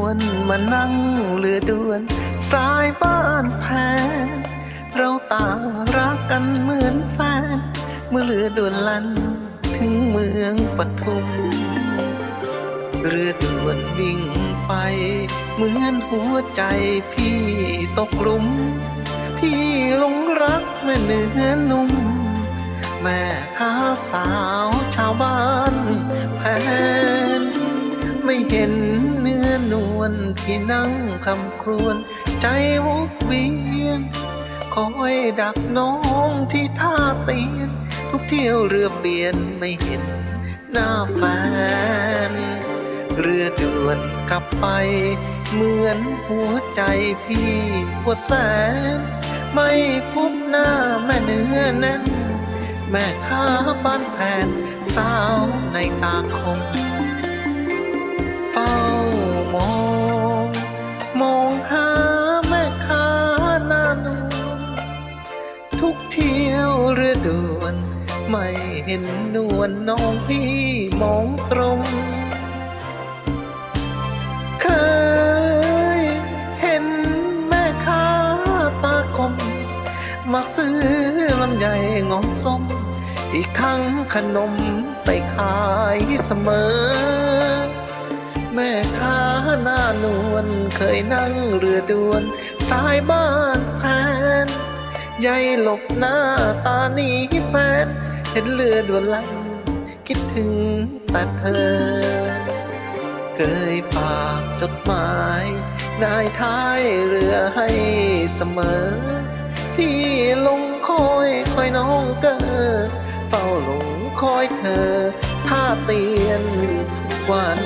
วนมานั่งเรือด่วน สายบ้านแพนเราต่างรักกันเหมือนแฟน เมื่อเรือด่วนลันถึงเมืองปทุม เรือด่วนวิ่งไป เหมือนหัวใจพี่ตกหลุม พี่หลงรักแม่เนื้อนุ่ม แม่ค้าสาวชาวบ้านแพน ไม่เห็นเนื้อนวลที่นั่งคำครวญใจวกเวียน คอยดักน้องที่ท่าเตียน ทุกเที่ยวเรือเปลี่ยนไม่เห็นหน้าแฟน เรือด่วนกลับไป เหมือนหัวใจพี่ปวดแสน ไม่พบหน้าแม่เนื้อแน่นแม่ค้าบ้านแผนสาวในตาคม ด่วน ไม่เห็นนวลน้องพี่มองตรงเคยเห็นแม่ค้าตาคม มาซื้อลำไยงอนส้ม อีกทั้งขนมไปขายเสมอแม่ค้าหน้านวลเคยนั่งเรือด่วน สายบ้านแพน ยายหลบหน้าตาหนีแฟนเห็นเรือด่วนลันคิดถึงแต่เธอ เคยฝากจดหมาย นายท้ายเรือให้เสมอ พี่ลงคอยคอยน้องเกอเฝ้าหลงคอยเธอ ท่าเตียนทุกวัน